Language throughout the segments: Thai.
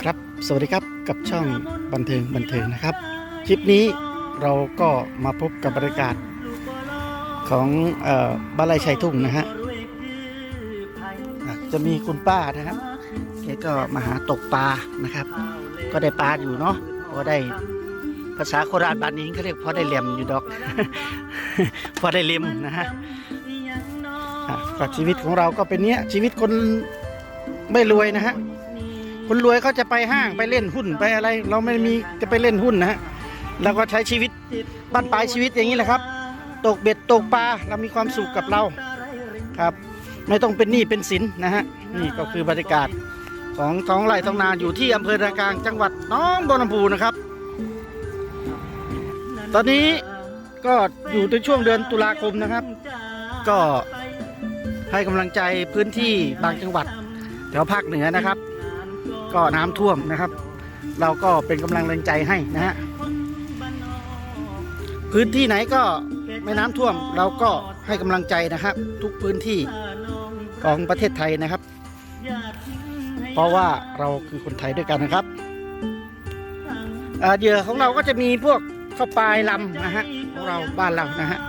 ครับ สวัสดีครับกับช่องบันเทิงบันเทิงนะครับ คลิปนี้เราก็มาพบกับบรรยากาศของออบ้านไร่ชัยทุ่งนะฮะจะมีคุณป้านะครับแกก็มาหาตกปลานะครับ ก็ได้ปลาอยู่เนาะพอได้ภาษาโคราชบ้านนี้เขาเรียกพอได้เหลี่ยมอยู่ดอก พอได้เล็มนะฮะอะกับชีวิตของเราก็เป็นเนี้ยชีวิตคนไม่รวยนะฮะ คนรวยเขาจะไปห้างไปเล่นหุ้นไปอะไร เราไม่มีจะไปเล่นหุ้นนะฮะเราก็ใช้ชีวิตบ้านปลายชีวิตอย่างนี้แหละครับ ตกเบ็ดตกปลาเรามีความสุขกับเราครับ ไม่ต้องเป็นหนี้เป็นสินนะฮะนี่ก็คือบรรยากาศของท้องไร่ท้องนาอยู่ที่อำเภอนากลางจังหวัดหน้องบัวลำพูนะครับ ตอนนี้ก็อยู่ในช่วงเดือนตุลาคมนะครับ ก็ให้กำลังใจพื้นที่บางจังหวัดแถวภาคเหนือนะครับ ก็น้ำท่วมนะครับ เราก็เป็นกำลังแรงใจให้นะฮะพื้นที่ไหนก็ไม่น้ำท่วม เราก็ให้กำลังใจนะครับ ทุกพื้นที่ของประเทศไทยนะครับ เพราะว่าเราคือคนไทยด้วยกันนะครับเหยื่อของเราก็จะมีพวกข้าวปลายลำนะฮะของเราบ้านเรานะฮะ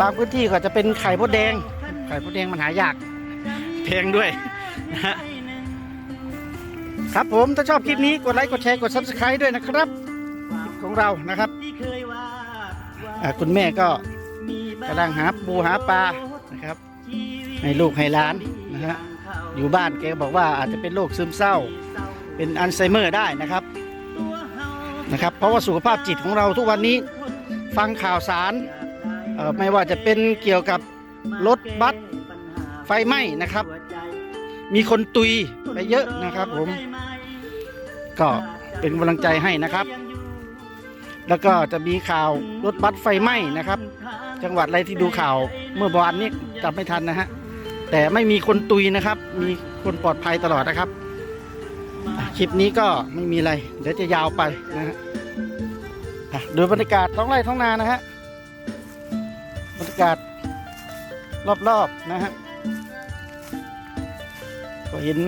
บางพื้นที่ก็จะเป็นไข่มดแดง ไข่มดแดงมันหายากแพงด้วยนะฮะ ครับผมถ้าชอบคลิปนี้กดไลค์กดแชร์กด subscribe ด้วยนะครับคลิปของเรานะครับอ่าคุณแม่ก็กำลังหาปูหาปลานะครับให้ลูกให้หล้านนะฮะอยู่บ้านแกบอกว่าอาจจะเป็นโรคซึมเศร้า เป็นอัลไซเมอร์ได้นะครับนะครับ เพราะว่าสุขภาพจิตของเราทุกวันนี้ฟังข่าวสารเอ่อไม่ว่าจะเป็นเกี่ยวกับรถบัสไฟไหม้นะครับ มีคนตุยไปเยอะนะครับผม ก็เป็นกำลังใจให้นะครับ แล้วก็จะมีข่าวรถบัสไฟไหม้นะครับ จังหวัดอะไรที่ดูข่าวเมื่อวานนี้จำไม่ทันนะฮะแต่ไม่มีคนตุยนะครับ มีคนปลอดภัยตลอดนะครับ คลิปนี้ก็ไม่มีอะไร เดี๋ยวจะยาวไปนะฮะอะดูบรรยากาศท้องไร่ท้องนานะฮะบรรยากาศรอบๆนะฮะก็เห็น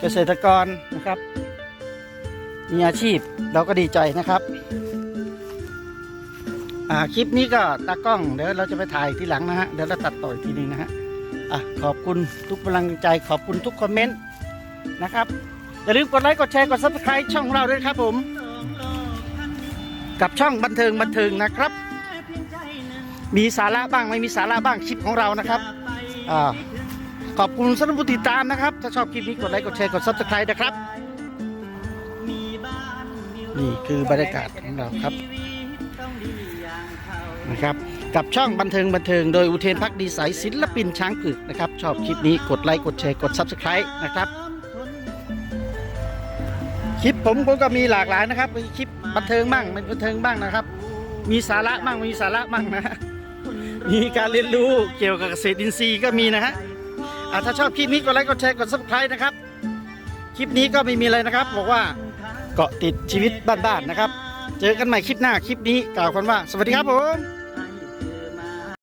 เกษตรกรนะครับ มีอาชีพเราก็ดีใจนะครับ อ่าคลิปนี้ก็ตากล้องเดี๋ยวเราจะไปถ่ายทีหลังนะฮะเดี๋ยวเราตัดต่ออีกทีหนึงนะฮะอะขอบคุณทุกกำลังใจขอบคุณทุกคอมเมนต์นะครับอย่าลืมกดไลค์กดแชร์กดซับสไครต์ช่องเราด้วยครับผม กับช่องบันเทิงบันเทิงนะครับ มีสาระบ้างไม่มีสาระบ้างคลิปของเรานะครับอ่าขอบคุณสำหรับผู้ติดตามนะครับ ถ้าชอบคลิปนี้กดไลค์กดแชร์กด subscribe นะครับ นี่คือบรรยากาศของเราครับนะครับ กับช่องบันเทิงบันเทิงโดยอุเทนพักดีสายศิลปินช้างผึกนะครับ ชอบคลิปนี้กดไลค์กดแชร์กด subscribe นะครับ คลิปผมผมก็มีหลากหลายนะครับมีคลิปบันเทิงบ้างไม่บันเทิงบ้างนะครับ มีสาระบ้างมีสาระบ้างนะมีการเรียนรู้เกี่ยวกับเกษตรอินทรีย์ก็มีนะฮะอะถ้าชอบคลิปนี้กดไลค์กดแชร์กด subscribe นะครับ คลิปนี้ก็ไม่มีอะไรนะครับ บอกว่า เกาะติดชีวิตบ้านๆนะครับ เจอกันใหม่คลิปหน้าคลิปนี้กล่าวคนว่า สวัสดีครับผม